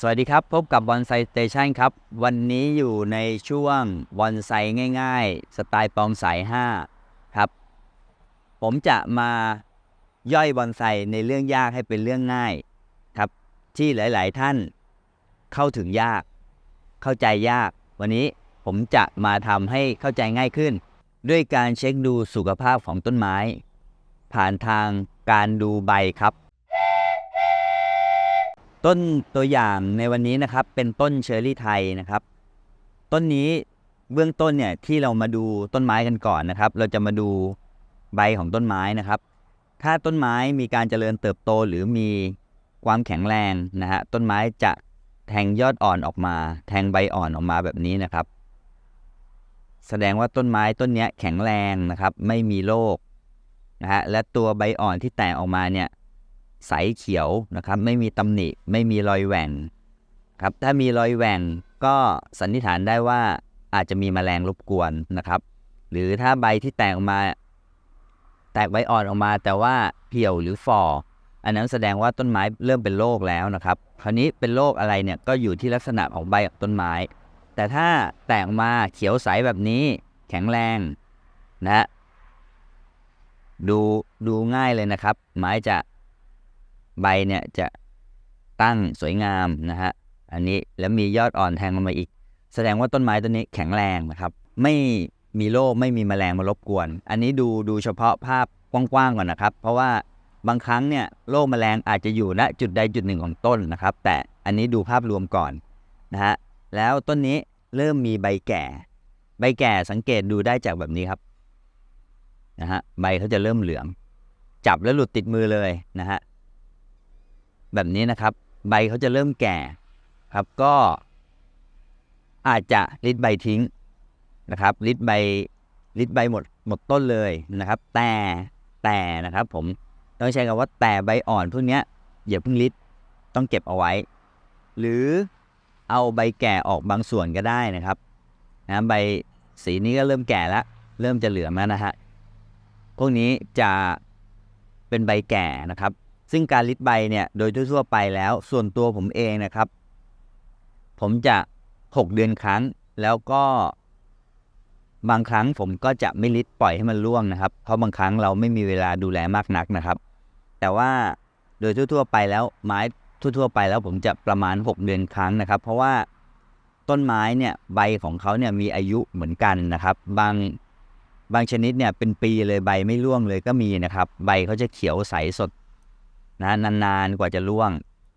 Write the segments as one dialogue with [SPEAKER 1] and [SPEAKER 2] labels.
[SPEAKER 1] สวัสดีครับ พบกับบอนไซสเตชันครับ วันนี้อยู่ในช่วงบอนไซง่าย ๆ สไตล์ปอมสาย 5 ครับ ผมจะมาย่อยบอนไซในเรื่องยากให้เป็นเรื่องง่ายครับ ที่หลาย ๆ ท่านเข้าถึงยาก เข้าใจยาก วันนี้ผมจะมาทำให้เข้าใจง่ายขึ้น ด้วยการเช็คดูสุขภาพของต้นไม้ ผ่านทางการดูใบครับ ต้นตัวอย่างในวันนี้นะครับ เป็นต้นเชอร์รี่ไทยนะครับ ต้นนี้เบื้องต้นเนี่ยที่เรามาดูต้นไม้กันก่อนนะครับ เราจะมาดูใบของต้นไม้นะครับ ถ้าต้นไม้มีการเจริญเติบโตหรือมีความแข็งแรงนะฮะต้นไม้จะแทงยอดอ่อนออกมา แทงใบอ่อนออกมาแบบนี้นะครับ แสดงว่าต้นไม้ต้นนี้แข็งแรงนะครับ ไม่มีโรคนะฮะและตัวใบอ่อนที่แตกออกมาเนี่ย ใสเขียวนะครับ ไม่มีตำหนิไม่มีรอยแหว่งครับถ้ามีรอยแหว่งก็สันนิษฐานได้ว่าอาจจะมีแมลงรบกวนนะครับ หรือถ้าใบที่แตกออกมา แตกใบอ่อนออกมา แต่ว่าเหี่ยวหรือฝ่ออันนั้นแสดงว่าต้นไม้เริ่มเป็นโรคแล้วนะครับ คราวนี้เป็นโรคอะไรเนี่ยก็อยู่ที่ลักษณะของใบของต้นไม้ แต่ถ้าแตกออกมาเขียวใสแบบนี้แข็งแรงนะฮะดูดูง่ายเลยนะครับ ไม้จะ ใบเนี่ยจะตั้งสวยงามนะฮะ อันนี้แล้วมียอดอ่อนแทงลงมาอีก แสดงว่าต้นไม้ต้นนี้แข็งแรงนะครับ ไม่มีโรคไม่มีแมลงมารบกวน อันนี้ดูดูเฉพาะภาพกว้างๆก่อนนะครับ เพราะว่าบางครั้งเนี่ยโรคแมลงอาจจะอยู่ณจุดใดจุดหนึ่งของต้นนะครับ แต่อันนี้ดูภาพรวมก่อนนะฮะ แล้วต้นนี้เริ่มมีใบแก่ ใบแก่สังเกตดูได้จากแบบนี้ครับนะฮะ ใบเขาจะเริ่มเหลือง จับแล้วหลุดติดมือเลยนะฮะ แบบนี้นะครับ ใบเขาจะเริ่มแก่ครับก็อาจจะริดใบทิ้งนะครับริดใบริดใบหมดหมดต้นเลยนะครับ แต่แต่นะครับ ผมต้องใช้คำว่าแต่ใบอ่อนพวกเนี้ยอย่าเพิ่งริดต้องเก็บเอาไว้ หรือเอาใบแก่ออกบางส่วนก็ได้นะครับนะใบสีนี้ก็เริ่มแก่แล้ว เริ่มจะเหลืองแล้วนะฮะพวกนี้จะเป็นใบแก่นะครับ ซึ่งการลิดใบเนี่ยโดยทั่วๆไปแล้ว ส่วนตัวผมเองนะครับ ผมจะ 6 เดือนครั้ง แล้วก็ บางครั้งผมก็จะไม่ลิดปล่อยให้มันร่วงนะครับ เพราะบางครั้งเราไม่มีเวลาดูแลมากนักนะครับ แต่ว่าโดยทั่วๆไปแล้วไม้ทั่วๆไปแล้วผมจะประมาณ 6 เดือนครั้งนะครับ เพราะว่าต้นไม้เนี่ยใบของเขาเนี่ยมีอายุเหมือนกันนะครับ บางบางชนิดเนี่ยเป็นปีเลยใบไม่ร่วงเลยก็มีนะครับ ใบเขาจะเขียวใสสด นะนานๆกว่าจะร่วง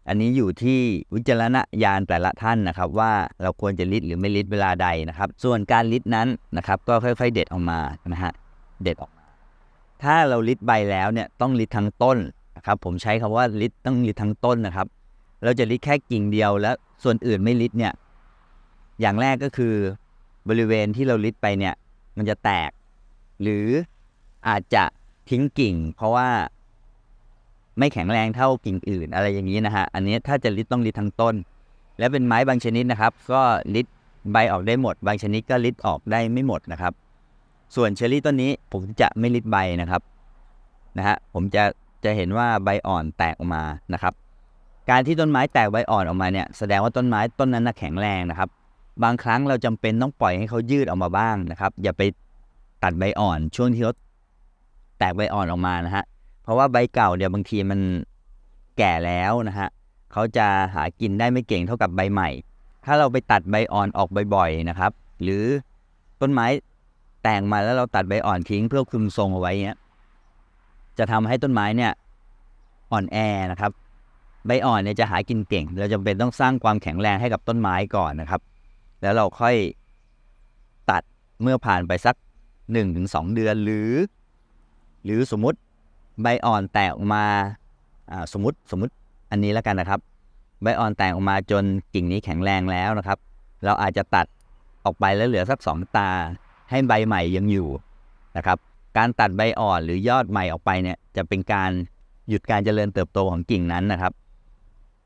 [SPEAKER 1] อันนี้อยู่ที่วิจารณญาณแต่ละท่านนะครับ ว่าเราควรจะลิดหรือไม่ลิดเวลาใดนะครับ ส่วนการลิดนั้นนะครับ ก็ค่อยๆ เด็ดออกมานะฮะเด็ดออกมา ถ้าเราลิดใบแล้วเนี่ยต้องลิดทั้งต้นนะครับ ผมใช้คำว่าลิดต้องลิดทั้งต้นนะครับ เราจะลิดแค่กิ่งเดียวแล้วส่วนอื่นไม่ลิดเนี่ยอย่างแรกก็คือบริเวณที่เราลิดไปเนี่ยมันจะแตก หรืออาจจะทิ้งกิ่ง เพราะว่า ไม่แข็งแรงเท่ากิ่งอื่นอะไรอย่างนี้นะฮะ อันนี้ถ้าจะลิดต้องลิดทั้งต้น และเป็นไม้บางชนิดนะครับ ก็ลิดใบออกได้หมด บางชนิดก็ลิดออกได้ไม่หมดนะครับ ส่วนเชอรี่ต้นนี้ผมจะไม่ลิดใบนะครับนะฮะผมจะจะเห็นว่าใบอ่อนแตกออกมานะครับ การที่ต้นไม้แตกใบอ่อนออกมาเนี่ยแสดงว่าต้นไม้ต้นนั้นแข็งแรงนะครับ บางครั้งเราจำเป็นต้องปล่อยให้เขายืดออกมาบ้างนะครับ อย่าไปตัดใบอ่อนช่วงที่เขาแตกใบอ่อนออกมานะฮะ ราะว่าใบเก่าเนี่ยบางทีมันแก่แล้วนะฮะเขาจะหากินได้ไม่เก่งเท่ากับใบใหม่ ถ้าเราไปตัดใบอ่อนออกบ่อยๆนะครับ หรือต้นไม้แต่งมาแล้วเราตัดใบอ่อนทิ้งเพื่อคุมทรงเอาไว้เนี้ยจะทำให้ต้นไม้เนี่ยอ่อนแอนะครับ ใบอ่อนเนี่ยจะหากินเก่ง เราจำเป็นต้องสร้างความแข็งแรงให้กับต้นไม้ก่อนนะครับ แล้วเราค่อยตัดเมื่อผ่านไปสัก 1-2 เดือนหรือ หรือสมมติ ใบอ่อนแตกออกมาสมมติสมมติอันนี้แล้วกันนะครับ ใบอ่อนแตกออกมาจนกิ่งนี้แข็งแรงแล้วนะครับ เราอาจจะตัดออกไปแล้วเหลือสักสองตา ให้ใบใหม่ยังอยู่นะครับ การตัดใบอ่อนหรือยอดใหม่ออกไปเนี่ยจะเป็นการหยุดการเจริญเติบโตของกิ่งนั้นนะครับ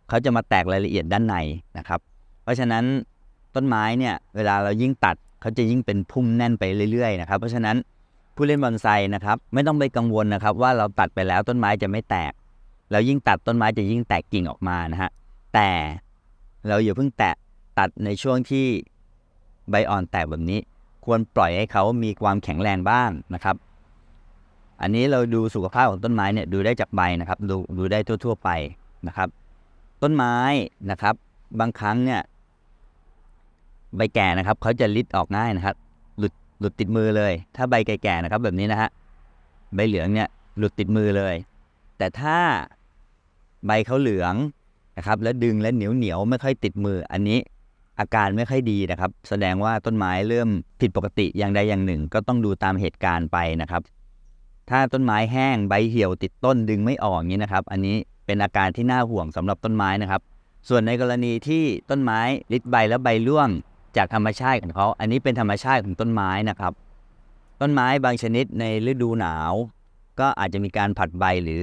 [SPEAKER 1] เขาจะมาแตกรายละเอียดด้านในนะครับ เพราะฉะนั้นต้นไม้เนี่ยเวลาเรายิ่งตัดเขาจะยิ่งเป็นพุ่มแน่นไปเรื่อยๆนะครับ เพราะฉะนั้น ผู้เล่นบอนไซนะครับไม่ต้องไปกังวลนะครับ ว่าเราตัดไปแล้วต้นไม้จะไม่แตก แล้วยิ่งตัดต้นไม้จะยิ่งแตกกิ่งออกมานะฮะแต่เราอย่าเพิ่งแตะตัดในช่วงที่ใบอ่อนแตกแบบนี้ ควรปล่อยให้เขามีความแข็งแรงบ้างนะครับ อันนี้เราดูสุขภาพของต้นไม้เนี่ยดูได้จากใบนะครับ ดูดูได้ทั่ว ๆ ไปนะครับ ต้นไม้นะครับ บางครั้งเนี่ยใบแก่นะครับเขาจะริดออกง่ายนะครับ หลุดติดมือเลย ถ้าใบแก่ๆนะครับแบบนี้นะฮะใบเหลืองเนี่ยหลุดติดมือเลย แต่ถ้าใบเขาเหลืองนะครับ แล้วดึงและเหนียวเหนียวๆไม่ค่อยติดมือ อันนี้อาการไม่ค่อยดีนะครับ แสดงว่าต้นไม้เริ่มผิดปกติอย่างใดอย่างหนึ่ง ก็ต้องดูตามเหตุการณ์ไปนะครับ ถ้าต้นไม้แห้งใบเหี่ยวติดต้นดึงไม่ออกนี้นะครับ อันนี้เป็นอาการที่น่าห่วงสำหรับต้นไม้นะครับ ส่วนในกรณีที่ต้นไม้ริดใบแล้วใบร่วง จากธรรมชาติของเขา อันนี้เป็นธรรมชาติของต้นไม้นะครับ ต้นไม้บางชนิดในฤดูหนาว ก็อาจจะมีการผัดใบหรือ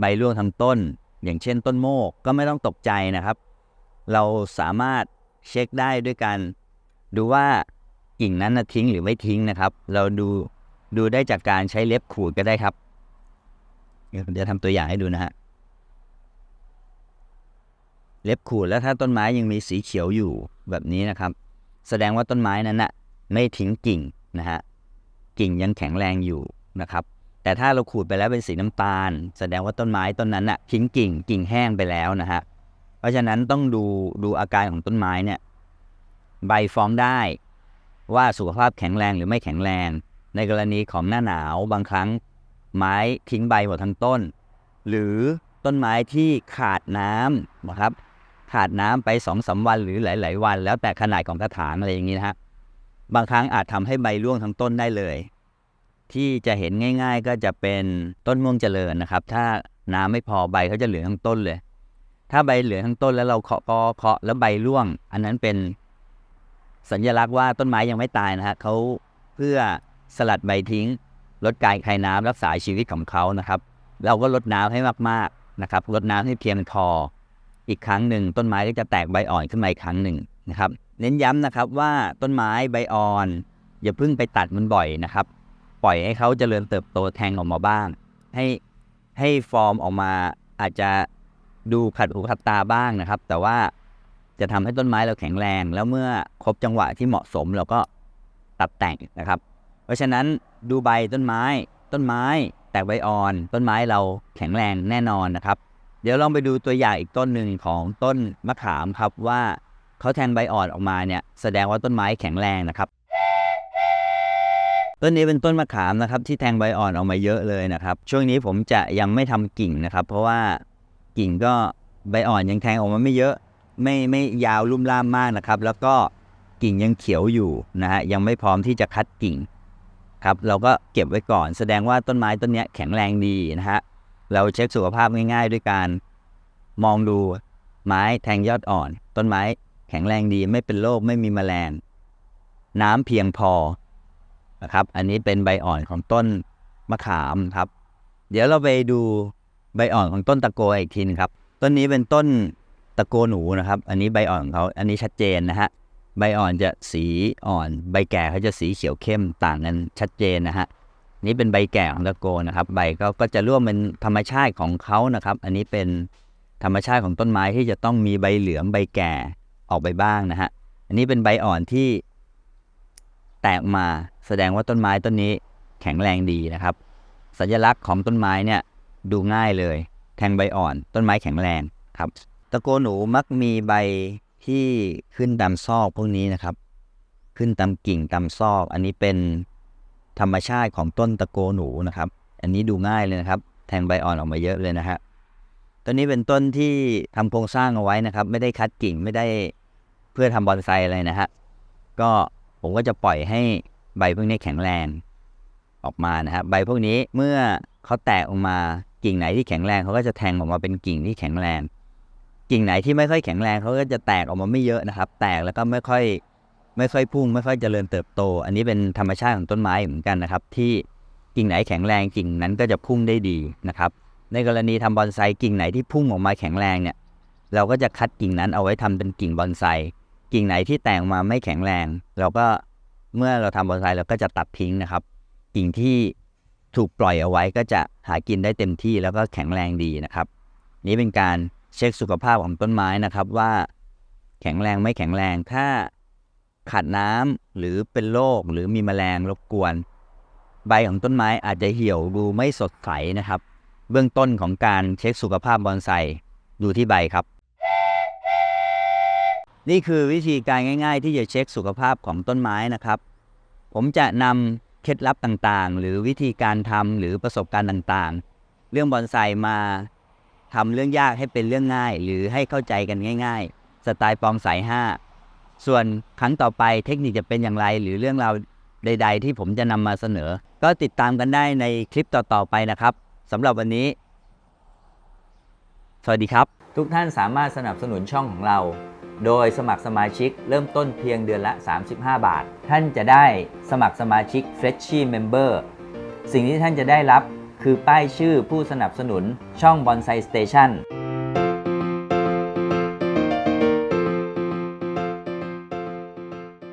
[SPEAKER 1] ใบร่วงทั้งต้น อย่างเช่น ต้นโมกก็ไม่ต้องตกใจนะครับ เราสามารถเช็คได้ด้วยการดูว่ากิ่งนั้นนะทิ้งหรือไม่ทิ้งนะครับ เราดูดูได้จากการใช้เล็บขูดก็ได้ครับ เดี๋ยวทำตัวอย่างให้ดูนะฮะเล็บขูดแล้วถ้าต้นไม้ยังมีสีเขียวอยู่แบบนี้นะครับ แสดงว่าต้นไม้นั้นนะไม่ทิ้งกิ่งนะฮะกิ่งยังแข็งแรงอยู่นะครับ แต่ถ้าเราขูดไปแล้วเป็นสีน้ำตาล แสดงว่าต้นไม้ต้นนั้นน่ะทิ้งกิ่งกิ่งแห้งไปแล้วนะฮะเพราะฉะนั้นต้องดูดูอาการของต้นไม้เนี่ยใบฟ้องได้ว่าสุขภาพแข็งแรงหรือไม่แข็งแรง ในกรณีของหน้าหนาวบางครั้งไม้ทิ้งใบหมดทั้งต้น หรือต้นไม้ที่ขาดน้ำนะครับ ขาดน้ำไปสองสาวันหรือหลาย ๆ วัน แล้วแต่ขนาดของกระถางอะไรอย่างนี้นะฮะบางครั้งอาจทำให้ใบร่วงทั้งต้นได้เลย ที่จะเห็นง่าย ๆ ก็จะเป็นต้นม่วงเจริญนะครับ ถ้าน้ำไม่พอใบเขาจะเหลืองทั้งต้นเลย ถ้าใบเหลืองทั้งต้นแล้วเราเคาะเคาะเคาะแล้วใบร่วง อันนั้นเป็นสัญลักษณ์ว่าต้นไม้ยังไม่ตายนะฮะเขาเพื่อสลัดใบทิ้ง ลดการคายน้ำรักษาชีวิตของเขานะครับ เราก็ลดน้ำให้มากๆนะครับลดน้ำให้เพียงพอ อีกครั้งหนึ่งต้นไม้ก็จะแตกใบอ่อนขึ้นมาอีกครั้งหนึ่งนะครับ เน้นย้ำนะครับว่าต้นไม้ใบอ่อน อย่าเพิ่งไปตัดมันบ่อยนะครับ ปล่อยให้เขาเจริญเติบโตแทงออกมาบ้าง ให้ให้ฟอร์มออกมาอาจจะดูขัดหูขัดตาบ้างนะครับ แต่ว่าจะทำให้ต้นไม้เราแข็งแรง แล้วเมื่อครบจังหวะที่เหมาะสมเราก็ตัดแต่งนะครับ เพราะฉะนั้นดูใบต้นไม้ ต้นไม้แตกใบอ่อน ต้นไม้เราแข็งแรงแน่นอนนะครับ เดี๋ยวลองไปดูตัวอย่างอีกต้นหนึ่งของต้นมะขามครับว่าเขาแทงใบอ่อนออกมาเนี่ยแสดงว่าต้นไม้แข็งแรงนะครับ ต้นนี้เป็นต้นมะขามนะครับ ที่แทงใบอ่อนออกมาเยอะเลยนะครับ ช่วงนี้ผมจะยังไม่ทำกิ่งนะครับ เพราะว่ากิ่งก็ใบอ่อนยังแทงออกมาไม่เยอะ ไม่ไม่ยาวลุ่มล่ามมากนะครับ แล้วก็กิ่งยังเขียวอยู่นะฮะยังไม่พร้อมที่จะคัดกิ่งครับ เราก็เก็บไว้ก่อน แสดงว่าต้นไม้ต้นนี้แข็งแรงดีนะฮะ เราเช็คสุขภาพง่าย ๆ ด้วยการมองดูไม้แทงยอดอ่อน ต้นไม้แข็งแรงดีไม่เป็นโรคไม่มีแมลงน้ำเพียงพอนะครับ อันนี้เป็นใบอ่อนของต้นมะขามครับ เดี๋ยวเราไปดูใบอ่อนของต้นตะโกอีกทีนึงครับ ต้นนี้เป็นต้นตะโกหนูนะครับ อันนี้ใบอ่อนของเขาอันนี้ชัดเจนนะฮะใบอ่อนจะสีอ่อน ใบแก่เขาจะสีเขียวเข้มต่างกันชัดเจนนะฮะ นี่เป็นใบแก่ของตะโกนะครับใบก็ก็จะร่วมเป็นธรรมชาติของเขานะครับ อันนี้เป็นธรรมชาติของต้นไม้ที่จะต้องมีใบเหลืองใบแก่ออกไปบ้างนะฮะอันนี้เป็นใบอ่อนที่แตกมาแสดงว่าต้นไม้ต้นนี้แข็งแรงดีนะครับ สัญลักษณ์ของต้นไม้เนี่ยดูง่ายเลย แทงใบอ่อน ต้นไม้แข็งแรงครับ ตะโกหนูมักมีใบที่ขึ้นตามซอกพวกนี้นะครับ ขึ้นตามกิ่งตามซอก อันนี้เป็น ธรรมชาติของต้นตะโกหนูนะครับ อันนี้ดูง่ายเลยนะครับ แทงใบอ่อนออกมาเยอะเลยนะฮะต้นนี้เป็นต้นที่ทำโครงสร้างเอาไว้นะครับ ไม่ได้คัดกิ่งไม่ได้เพื่อทำบอนไซอะไรนะฮะก็ผมก็จะปล่อยให้ใบพวกนี้แข็งแรงออกมานะฮะใบพวกนี้เมื่อเขาแตกออกมากิ่งไหนที่แข็งแรงเขาก็จะแทงออกมาเป็นกิ่งที่แข็งแรง กิ่งไหนที่ไม่ค่อยแข็งแรงเขาก็จะแตกออกมาไม่เยอะนะครับ แตกแล้วก็ไม่ค่อย ไม่ค่อยพุ่งไม่ค่อยเจริญเติบโต อันนี้เป็นธรรมชาติของต้นไม้เหมือนกันนะครับ ที่กิ่งไหนแข็งแรงกิ่งนั้นก็จะพุ่งได้ดีนะครับ ในกรณีทำบอนไซกิ่งไหนที่พุ่งออกมาแข็งแรงเนี่ยเราก็จะคัดกิ่งนั้นเอาไว้ทำเป็นกิ่งบอนไซกิ่งไหนที่แตกมาไม่แข็งแรง เราก็เมื่อเราทำบอนไซเราก็จะตัดทิ้งนะครับ กิ่งที่ถูกปล่อยเอาไว้ก็จะหากินได้เต็มที่แล้วก็แข็งแรงดีนะครับ นี้เป็นการเช็คสุขภาพของต้นไม้นะครับว่าแข็งแรงไม่แข็งแรงถ้า ขาดน้ำหรือเป็นโรคหรือมีแมลงรบกวน ใบของต้นไม้อาจจะเหี่ยวดูไม่สดใสนะครับ เบื้องต้นของการเช็คสุขภาพบอนไซดูที่ใบครับ นี่คือวิธีการง่าย ๆ ที่จะเช็คสุขภาพของต้นไม้นะครับ ผมจะนำเคล็ดลับต่างๆ หรือวิธีการทำหรือประสบการณ์ต่างๆ เรื่องบอนไซมาทำเรื่องยากให้เป็นเรื่องง่าย หรือให้เข้าใจกันง่าย ๆ สไตล์ปองสายห้า ส่วนครั้งต่อไปเทคนิคจะเป็นอย่างไร หรือเรื่องราวใด ๆ ที่ผมจะนำมาเสนอ ก็ติดตามกันได้ในคลิปต่อๆไปนะครับสำหรับวันนี้ สวัสดีครับ ทุกท่านสามารถสนับสนุนช่องของเรา โดยสมัครสมาชิกเริ่มต้นเพียงเดือนละ 35 บาท ท่านจะได้สมัครสมาชิก f r e s h i Member สิ่งที่ท่านจะได้รับคือป้ายชื่อผู้สนับสนุนช่อง Bonsai Station